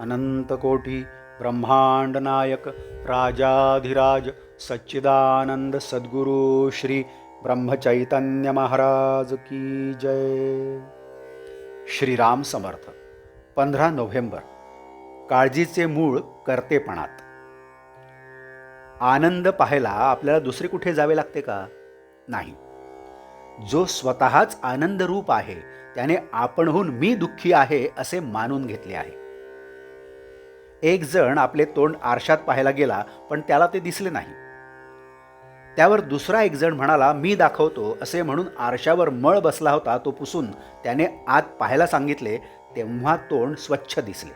अनंतकोटी ब्रह्मांड नायक राजाधिराज सच्चिदानंद सद्गुरु श्री ब्रह्मचैतन्य महाराज की जय। श्रीराम समर्थ पंधरा नोव्हेंबर काळजीचे मूळ कर्तेपणात। आनंद पाहायला आपल्याला दुसरे कुठे जावे लागते का? नाही। जो स्वतःच आनंद रूप आहे त्याने आपणहून मी दुःखी आहे असे मानून घेतले आहे। एक जण आपले तोंड आरशात पाहायला गेला पण त्याला ते दिसले नाही. त्यावर दुसरा एक जण म्हणाला मी दाखवतो असे म्हणून आरशावर मळ बसला होता तो पुसून. त्याने आत पाहायला सांगितले तेव्हा तोंड स्वच्छ दिसले.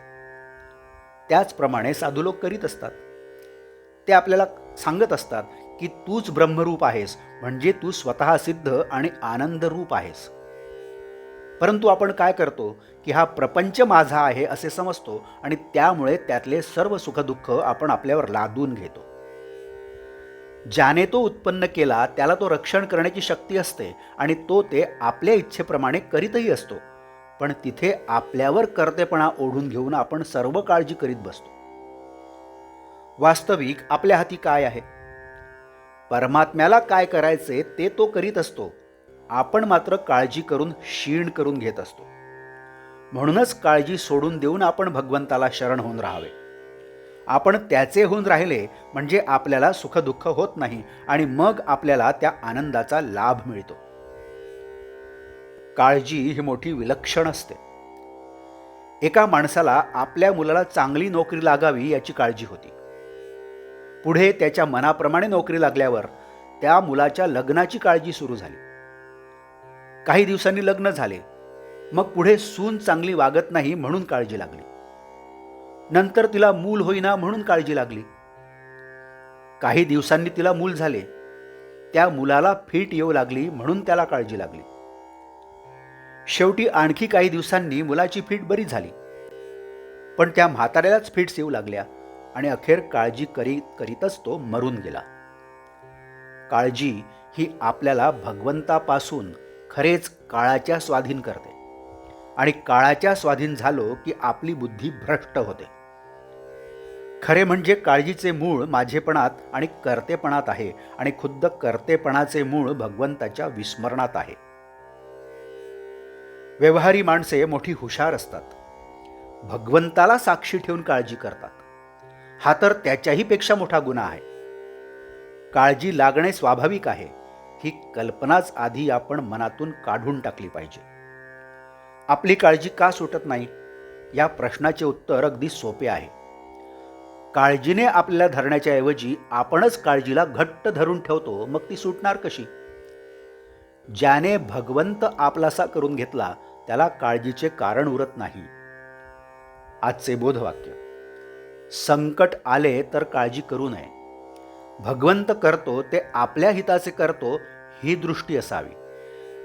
त्याचप्रमाणे साधू लोक करीत असतात. ते आपल्याला सांगत असतात की तूच ब्रह्मरूप आहेस म्हणजे तू स्वतः सिद्ध आणि आनंदरूप आहेस. परंतु आपण काय करतो? की हा प्रपंच माझा आहे असे समजतो आणि त्यामुळे त्यातले सर्व सुखदुःख आपण आपल्यावर लादून घेतो. ज्याने तो उत्पन्न केला त्याला तो रक्षण करण्याची शक्ती असते आणि तो ते आपल्या इच्छेप्रमाणे करीतही असतो. पण तिथे आपल्यावर कर्तेपणा ओढून घेऊन आपण सर्व काळजी करीत बसतो. वास्तविक आपल्या हाती काय आहे? परमात्म्याला काय करायचे ते तो करीत असतो. आपण मात्र काळजी करून क्षीण करून घेत असतो. म्हणूनच काळजी सोडून देऊन आपण भगवंताला शरण होऊन राहावे. आपण त्याचे होऊन राहिले म्हणजे आपल्याला सुखदुःख होत नाही आणि मग आपल्याला त्या आनंदाचा लाभ मिळतो. काळजी ही मोठी विलक्षण असते. एका माणसाला आपल्या मुलाला चांगली नोकरी लागावी याची काळजी होती. पुढे त्याच्या मनाप्रमाणे नोकरी लागल्यावर त्या मुलाच्या लग्नाची काळजी सुरू झाली. काही दिवसांनी लग्न झाले. मग पुढे सून चांगली वागत नाही म्हणून काळजी लागली. नंतर तिला मूल होईना म्हणून काळजी लागली. काही दिवसांनी तिला मूल झाले. त्या मुलाला फिट येऊ लागली म्हणून त्याला काळजी लागली. शेवटी आणखी काही दिवसांनी मुलाची फिट बरी झाली. पण त्या म्हाताऱ्यालाच फिट्स येऊ लागल्या आणि अखेर काळजी करीत करीतच तो मरून गेला. काळजी ही आपल्याला भगवंतापासून खरेच काळाच्या स्वाधीन करते. आणि काळाच्या स्वाधीन झालो की आपली बुद्धी भ्रष्ट होते. खरे म्हणजे काळजीचे मूळ माझेपणात आणि कर्तेपणात आहे आणि खुद्द कर्तेपणाचे मूळ भगवंताच्या विस्मरणात आहे. व्यवहारी माणसे मोठी हुशार असतात. भगवंताला साक्षी ठेवून काळजी करतात. हा तर त्याच्याही पेक्षा मोठा गुन्हा आहे. काळजी लागणे स्वाभाविक आहे. ही कल्पनाच आधी आपण मनातून काढून टाकली पाहिजे. आपली काळजी का सुटत नाही? या प्रश्नाचे उत्तर अगदी सोपे आहे. काळजीने आपल्याला धरण्याच्या ऐवजी आपणच काळजीला घट्ट धरून ठेवतो मग ती सुटणार कशी? ज्याने भगवंत आपलासा करून घेतला त्याला काळजीचे कारण उरत नाही. आजचे बोधवाक्य. संकट आले तर काळजी करू नये. भगवंत करतो ते आपल्या हिताचे करतो ही दृष्टी असावी.